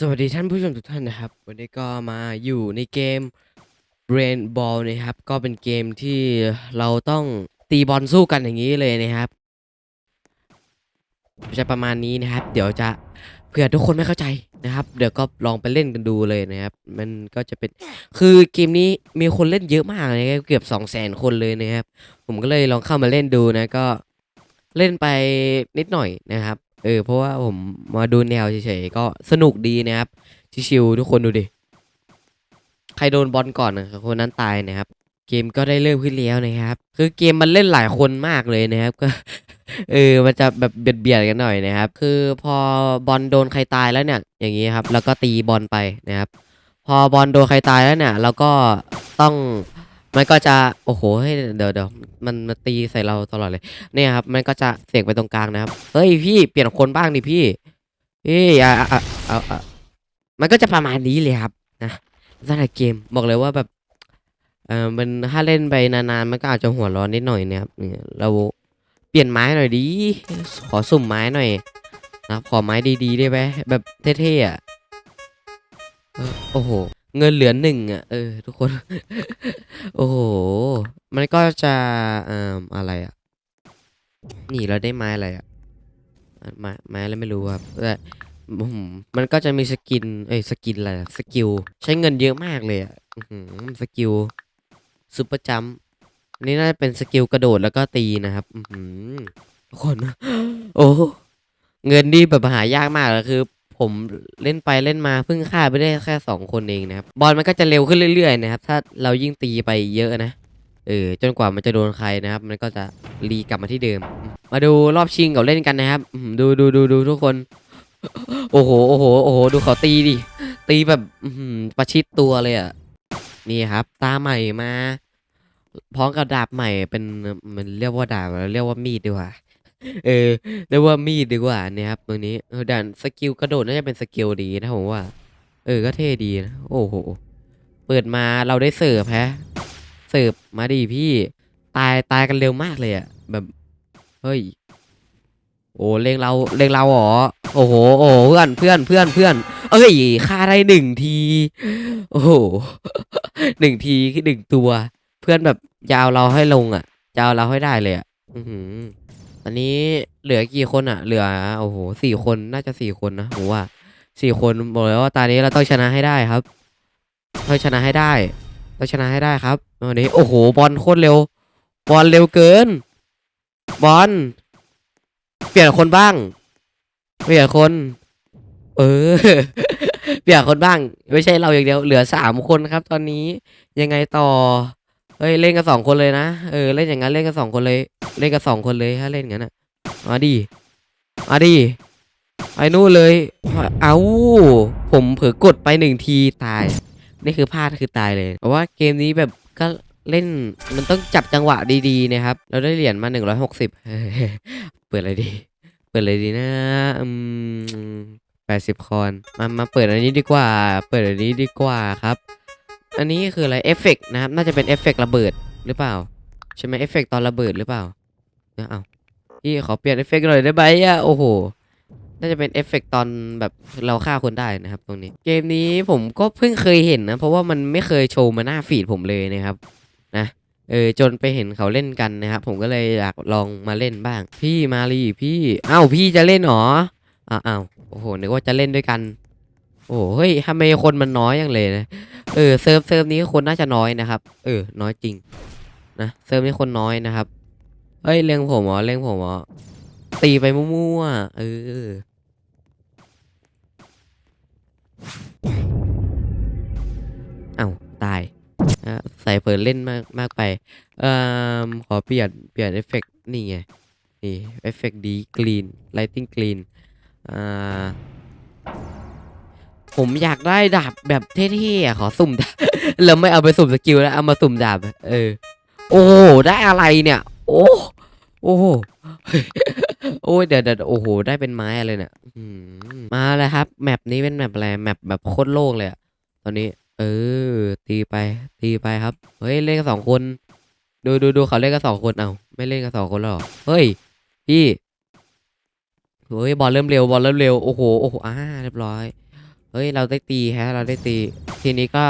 สวัสดีท่านผู้ชมทุกท่านนะครับ วันนี้ก็มาอยู่ในเกม Brain Ball นะครับ ก็เป็นเกมที่เราต้องตีบอลสู้กันอย่างนี้เลยนะครับ จะประมาณนี้นะครับ เดี๋ยวจะเผื่อทุกคนไม่เข้าใจนะครับ เดี๋ยวก็ลองไปเล่นกันดูเลยนะครับ มันก็จะเป็นคือเกมนี้มีคนเล่นเยอะมากเลยเกือบ2 0 0 0 0 0คนเลยนะครับ ผมก็เลยลองเข้ามาเล่นดูนะก็เล่นไปนิดหน่อยนะครับ เออเพราะว่าผมมาดูแนวเฉยๆก็สนุกดีนะครับชิวๆทุกคนดูดิใครโดนบอลก่อนนะครับคนนั้นตายนะครับ เกมก็ได้เริ่มขึ้นแล้วนะครับ คือเกมมันเล่นหลายคนมากเลยนะครับก็เออมันจะแบบเบียดเบียดๆกันหน่อยนะครับ คือพอบอลโดนใครตายแล้วเนี่ย อย่างนี้ครับ แล้วก็ตีบอลไปนะครับ พอบอลโดนใครตายแล้วเนี่ยเราก็ต้อง มันก็จะโอ้โหเฮ้เดี๋ยวเดี๋ยวมันมาตีใส่เราตลอดเลยเนี่ยครับ มันก็จะเสียงไปตรงกลางนะครับเฮ้ยพี่เปลี่ยนคนบ้างดิพี่พี่อะอะอะเอาอะมันก็จะประมาณนี้เลยครับนะสำหรับเกมบอกเลยว่าแบบเออมันถ้าเล่นไปนานๆมันก็อาจจะหัวร้อนนิดหน่อยนะครับเนี่ยเราเปลี่ยนไม้หน่อยดิขอสุ่มไม้หน่อยนะครับขอไม้ดีๆได้ไหมแบบเท่ๆอะโอ้โห เงินเหลือหนึ่งอะ เออ ทุกคน โอ้โห มันก็จะอ่ออะไรอะ นี่เราได้ไม้อะไรอะ ไม้ไม้อะไรไม่รู้ครับแต่มันก็จะมีสกิน เอ้ย สกินอะไร สกิล ใช้เงินเยอะมากเลยอะสกิลซุปเปอร์จัมป์นี่น่าจะเป็นสกิลกระโดดแล้วก็ตีนะครับอือหือทุกคน โอ้ เงินนี่แบบหายากมากเลยคือ ผมเล่นไปเล่นมาเพิ่งฆ่าไปได้แค่สองคนเองนะครับบอลมันก็จะเร็วขึ้นเรื่อยๆนะครับถ้าเรายิ่งตีไปเยอะนะเออจนกว่ามันจะโดนใครนะครับ มันก็จะรีกลับมาที่เดิม มาดูรอบชิงเขาเล่นกันนะครับดูดูดูดูทุกคน โอ้โหโอ้โหโอ้โหดูเขาตีดิตีแบบประชิดตัวเลยอะนี่ครับ ตาใหม่มาพร้อมกับดาบใหม่เป็นมันเรียกว่าดาบเรียกว่ามีดดีกว่า เออเรียกว่ามีดดีกว่าเนี่ยครับตรงนี้เออด่านสกิลกระโดดน่าจะเป็นสกิลดีนะผมว่า เออก็เท่ดีนะโอ้โหเปิดมาเราได้เสิร์ฟแฮะเสิร์ฟมาดิพี่ตายตายกันเร็วมากเลยอะแบบเฮ้ยโอ้เลงเราเลงเราเหรอโอ้โหโอ้เพื่อนเพื่อนเพื่อนเพื่อน เอ้ยฆ่าได้หนึ่งที โอ้โหหนึ่งทีคือหนึ่งตัว เพื่อนแบบยาวเราให้ลงอะยาวเราให้ได้เลยอะ อือหือ อันนี้เหลือกี่คนอะ เหลือโอ้โหสี่คนน่าจะสี่คนนะผมว่าสี่คนบอกเลยว่าตอนนี้เราต้องชนะให้ได้ครับต้องชนะให้ได้ต้องชนะให้ได้ครับวันนี้โอ้โหบอลโคตรเร็ว บอลเร็วเกิน บอลเปลี่ยนคนบ้าง เปลี่ยนคน เออ เปลี่ยนคนบ้าง ไม่ใช่เราอย่างเดียวเหลือสามคนครับ ตอนนี้ยังไงต่อ เฮ้ยเล่นกันสองคนเลยนะเออเล่นอย่างนั้นเล่นกันสองคนเลย เล่นกันสองคนเลยถ้าเล่นงั้นอะมาดิมาดิไปนู่นเลย เอาผมเผลอกดไปหนึ่งทีตาย นี่คือพลาดคือตายเลยเพราะว่าเกมนี้แบบก็เล่นมันต้องจับจังหวะดีๆนะครับ เราได้เหรียญมาหนึ่งร้อยหกสิบเปิดอะไรดี เปิดอะไรดีนะอืมแปดสิบคอนมามาเปิดอันนี้ดีกว่า เปิดอันนี้ดีกว่าครับ อันนี้คืออะไรเอฟเฟกต์นะครับ น่าจะเป็นเอฟเฟกต์ระเบิดหรือเปล่า ใช่ไหมเอฟเฟกต์ตอนระเบิดหรือเปล่าเนี่ยเอาพี่ขอเปลี่ยนเอฟเฟกต์หน่อยได้ไหมอะโอ้โหน่าจะเป็นเอฟเฟกต์ตอนแบบเราฆ่าคนได้นะครับ ตรงนี้ เกมนี้ผมก็เพิ่งเคยเห็นนะ เพราะว่ามันไม่เคยโชว์มาหน้าฟีดผมเลยนะครับ นะเออจนไปเห็นเขาเล่นกันนะครับผมก็เลยอยากลองมาเล่นบ้าง พี่มาลีพี่อ้าวพี่จะเล่นหรออ้าวโอ้โหนึกว่าจะเล่นด้วยกัน โอ้โหเฮ้ยทำไมคนมันน้อยอย่างเลยนะ เออเซิร์ฟเซิร์ฟนี้คนน่าจะน้อยนะครับ เออ น้อยจริง นะเซิร์ฟนี้คนน้อยนะครับ เฮ้ยเลี้ยงผมเหรอเลี้ยงผมเหรอตีไปมั่วๆเออเอ้าตายใส่เปิดเล่นมากมากไปเอ่อขอเปลี่ยนเปลี่ยนเอฟเฟกนี่ไง นี่เอฟเฟกดีกรีนไลติ้งกรีนอ่า ผมอยากได้ดาบแบบเท่ๆอะขอสุ่มดาบแล้วไม่เอาไปสุ่มสกิลแล้วเอามาสุ่มดาบเออ โอ้ได้อะไรเนี่ย โอ้โอ้โอ้ยเดี๋ยวเดี๋ยวโอ้โห ได้เป็นไม้อะไรเนี่ยอื้อหือมาเลยครับ แมปนี้เป็นแมปอะไรแมปแบบโคตรโล่งเลยอะตอนนี้ เออ ตีไป ตีไปครับ เฮ้ย เล่นกันสองคน ดูดูดูเขาเล่นกันสองคนเอาไม่เล่นกันสองคนหรอเฮ้ย พี่เฮ้ยบอลเริ่มเร็วบอลเริ่มเร็วโอ้โหโอ้โหอ่าเรียบร้อย ฮ้ย เราได้ตีฮะ เราได้ตี ทีนี้ก็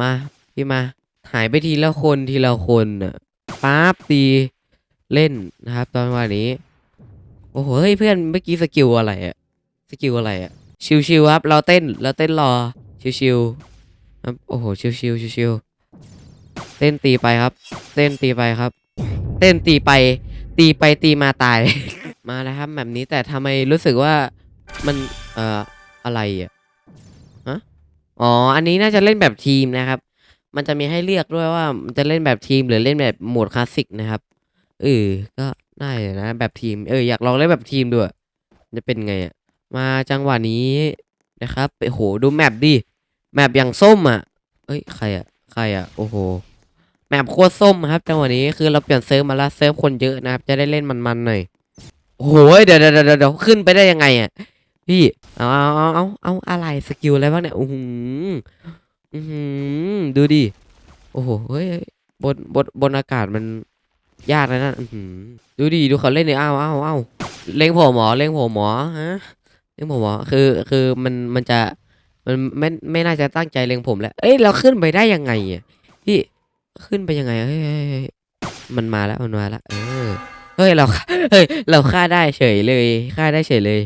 มาพี่มา หายไปทีละคนทีละคนน่ะป๊าบตีเล่นนะครับ ตอนวันนี้ โอ้โหเฮ้ยเพื่อนเมื่อกี้สกิลอะไรอะสกิลอะไรอะชิวๆครับ เราเต้นเราเต้นรอชิวๆครับโอ้โหชิวๆชิวๆเต้นตีไปครับ เต้นตีไปครับ เต้นตีไป ตีไปตีมาตาย มาแล้วครับแบบนี้แต่ทำไมรู้สึกว่ามันเอ่ออะไรอะ อ๋อ อันนี้น่าจะเล่นแบบทีมนะครับ มันจะมีให้เลือกด้วยว่ามันจะเล่นแบบทีมหรือเล่นแบบโหมดคลาสสิกนะครับเออก็ได้อยู่นะ แบบทีม เอออยากลองเล่นแบบทีมด้วย จะเป็นไงอะ มาจังหวะนี้นะครับโอ้โหดูแมปดิ แมปอย่างส้มอะ เอ้ยใครอะ ใครอะ โอ้โห แมปโคตรส้มครับ จังหวะนี้คือเราเปลี่ยนเซิร์ฟมาแล้วเซิร์ฟคนเยอะนะครับ จะได้เล่นมันๆหน่อย โอ้โห เดี๋ยวเดี๋ยวเดี๋ยวเดี๋ยวขึ้นไปได้ยังไงอะ พี่เอาเอาเอาเอาเอาอะไรสกิลอะไรบ้างเนี่ยอ้โหอือหือดูดิโอ้โหเฮ้ยบนบนบนอากาศมันยากเลยนะอือหือดูดิดูเขาเล่นเนี่ยอ้าวอ้าวอ้าวเล็งผมหมอเล็งผมหมอฮะเล็งผมหมอคือคือมันมันจะมันไม่ไม่น่าจะตั้งใจเล็งผมแล้ว เอ้ยเราขึ้นไปได้ยังไงอะพี่ขึ้นไปยังไงเฮ้ยมันมาแล้วมันมาแล้วเออเฮ้ยเราเฮ้ยเราฆ่าได้เฉยเลยฆ่าได้เฉยเลย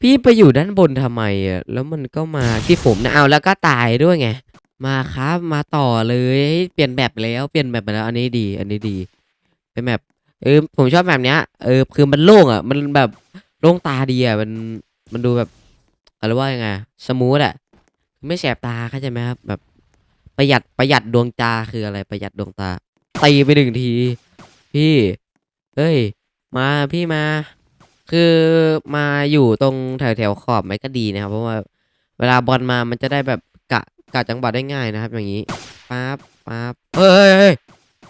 พี่ไปอยู่ด้านบนทำไมอะ แล้วมันก็มาที่ผมนะ เอาแล้วก็ตายด้วยไง มาครับมาต่อเลย เปลี่ยนแบบแล้ว เปลี่ยนแบบไปแล้ว อันนี้ดี อันนี้ดี เป็นแบบ เออ ผมชอบแบบเนี้ย เออ คือมันโล่งอะ มันแบบโล่งตาดีอะ มัน มันดูแบบอะไรว่ายังไง สมูทอะ ไม่แสบตาเข้าใจไหมครับ แบบประหยัดประหยัดดวงตาคืออะไร ประหยัดดวงตาตีไปหนึ่งที พี่เฮ้ย มาพี่มา คือมาอยู่ตรงแถวแถวขอบไหมก็ดีนะครับ เพราะว่าเวลาบอลมามันจะได้แบบกะกะจังหวะได้ง่ายนะครับ อย่างนี้ปั๊บปั๊บเฮ้ย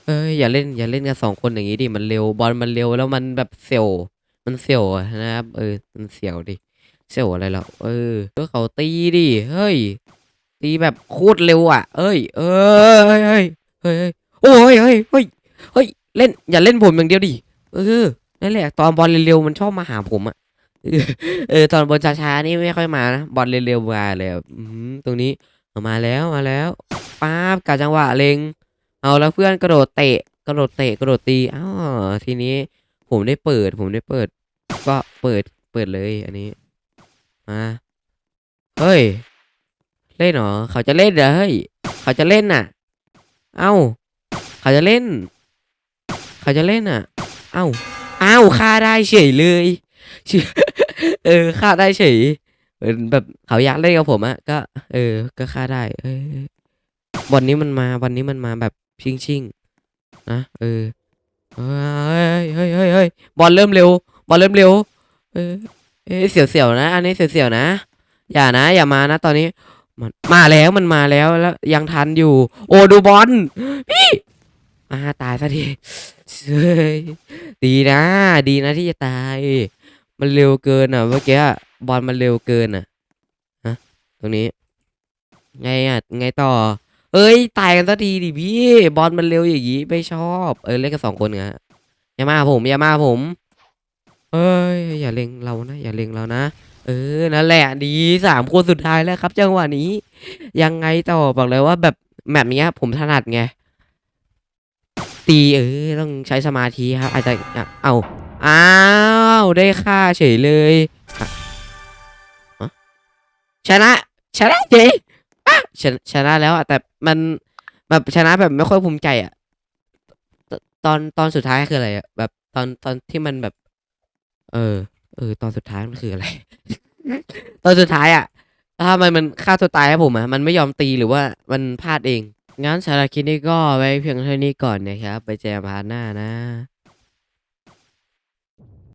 เฮ้ยอย่าเล่นอย่าเล่นกันสองคนอย่างนี้ดิมันเร็วบอลมันเร็วแล้วมันแบบเสียวมันเสียวนะครับ เออมันเสียวดิเสียวอะไรแล้วเออก็เขาตีดิเฮ้ยตีแบบโคตรเร็วอะ เอ้ย เอ้ยเฮ้ยเฮ้ยเฮ้ยเฮ้ยโอ้ยเฮ้ยเฮ้ยเฮ้ยเล่นอย่าเล่นผมอย่างเดียวดิเออ นั่นแหละตอนบอลเร็วๆมันชอบมาหาผมอะเออตอนบอลช้าๆนี่ไม่ค่อยมานะบอลเร็วๆมาเลยตรงนี้มาแล้วมาแล้วป๊าบกะจังหวะเล็ง เอาแล้วเพื่อนกระโดดเตะกระโดดเตะกระโดดตีอ้าวทีนี้ผมได้เปิด ผมได้เปิด ก็เปิดเปิดเลยอันนี้มาเฮ้ย เล่นเหรอเขาจะเล่นเหรอเฮ้ยเขาจะเล่นน่ะ เอ้า เขาจะเล่น เขาจะเล่นน่ะ เอ้า อ้าวฆ่าได้เฉยเลย เออฆ่าได้เฉยแบบเขาอยากเล่นกับผมอะก็ เออ ก็ฆ่าได้ เออวันนี้มันมาวันนี้มันมาแบบชิงชิงๆนะเออเฮ้ยเฮ้ยเฮ้ยเฮ้ยบอลเริ่มเร็ว บอลเริ่มเร็ว เออเอ้ยเสียวๆนะ อันนี้เสียวๆนะ อย่านะ อย่ามานะ ตอนนี้มันมาแล้วมันมาแล้วแล้วยังทันอยู่ โอ้ดูบอลพี่ อาตายซะทีเฮ้ยดีนะ ดีนะที่จะตาย มันเร็วเกินอะเมื่อกี้บอลมันเร็วเกินอะฮะตรงนี้ ไงอะไงต่อ เอ้ยตายกันสักทีดิพี่บอลมันเร็วอย่างงี้ไม่ชอบเออเล่นกันสองคนไงอย่ามาผมอย่ามาผมเอ้ยอย่าเล็งเรานะอย่าเล็งเรานะเออนั่นแหละดีสามคนสุดท้ายแล้วครับ จังหวะนี้ ยังไงต่อบอกเลยว่าแบบแบบนี้ผมถนัดไง ตีเออต้องใช้สมาธิครับ อาจจะเอาอ้าวได้ค่าเฉยเลยชนะ ชนะเฉยชนะชนะแล้วอะแต่มันแบบชนะแบบไม่ค่อยภูมิใจอะตตอนตอนสุดท้ายคืออะไรอะแบบตอนตอนที่มันแบบ เออ เออ ตอนสุดท้ายมันคืออะไร ตอนสุดท้ายอะถ้ามันมันฆ่าตัวตายให้ผมอะมันไม่ยอมตีหรือว่ามันพลาดเอง งั้นสารคลิปนี้ก็ไว้เพียงเท่านี้ก่อนนะครับ ไปเจอกันพาร์ทหน้านะ